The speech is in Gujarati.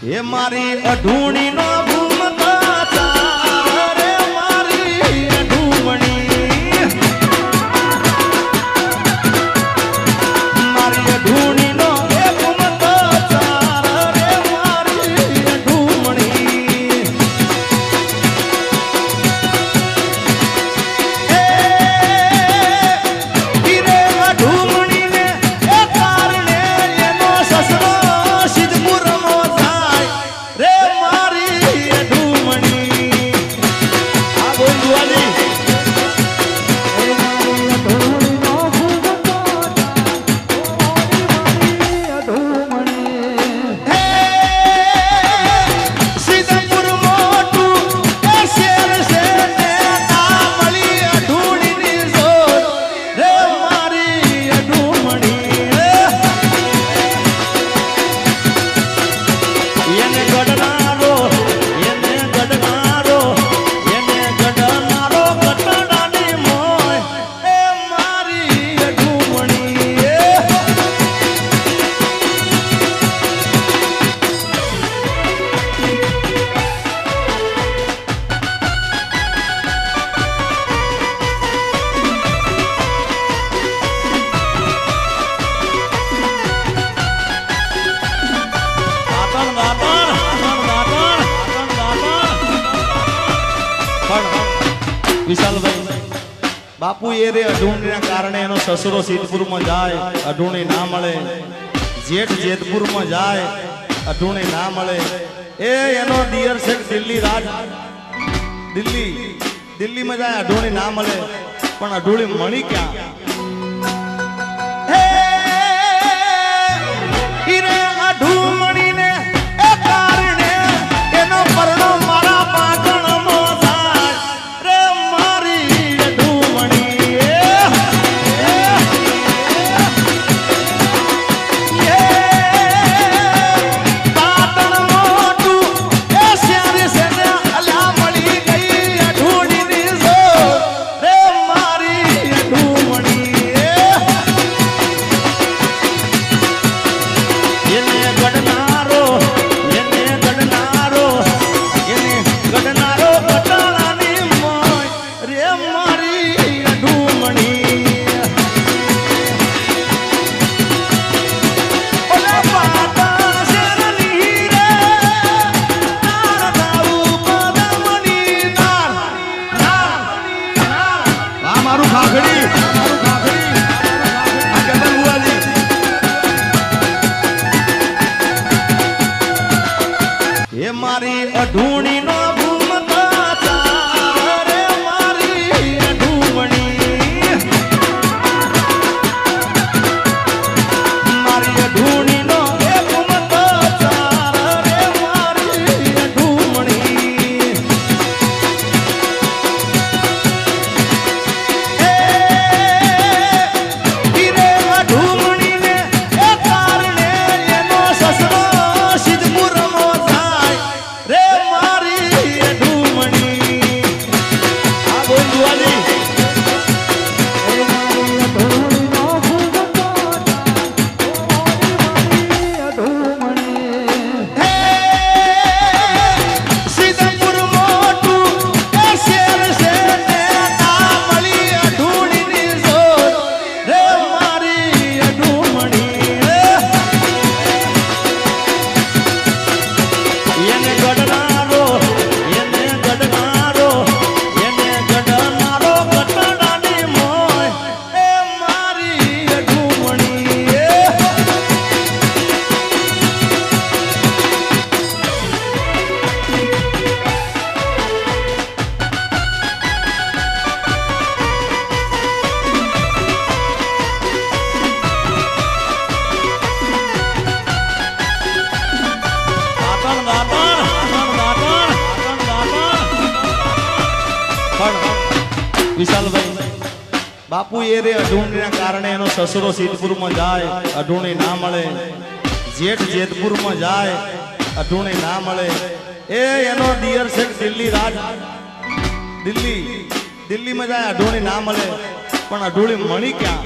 એ મારી અઢૂણી નો પણ વિશાલભાઈ બાપુ એ રે અઢૂણીના કારણે એનો સસરો સિદ્ધપુરમાં જાય, અઢુણી ના મળે. જેઠ જેતપુરમાં જાય, અઢુણી ના મળે. એ એનો દિયર છે દિલ્હી રાજ. દિલ્હી, દિલ્હીમાં જાય, અઢૂણી ના મળે. પણ અઢુણી મળી ક્યાં? એ મારી અઢૂણી નો પણ વિશાલભાઈ બાપુ એ રે અઢૂણીના કારણે એનો સસરો સિદ્ધપુરમાં જાય, અઢુણી ના મળે. જેઠ જેતપુરમાં જાય, અઢૂણી ના મળે. એ એનો ડિયર છે દિલ્હી રાજ. દિલ્હી, દિલ્હીમાં જાય, અઢૂણી ના મળે. પણ અઢુણી મળી ક્યાં?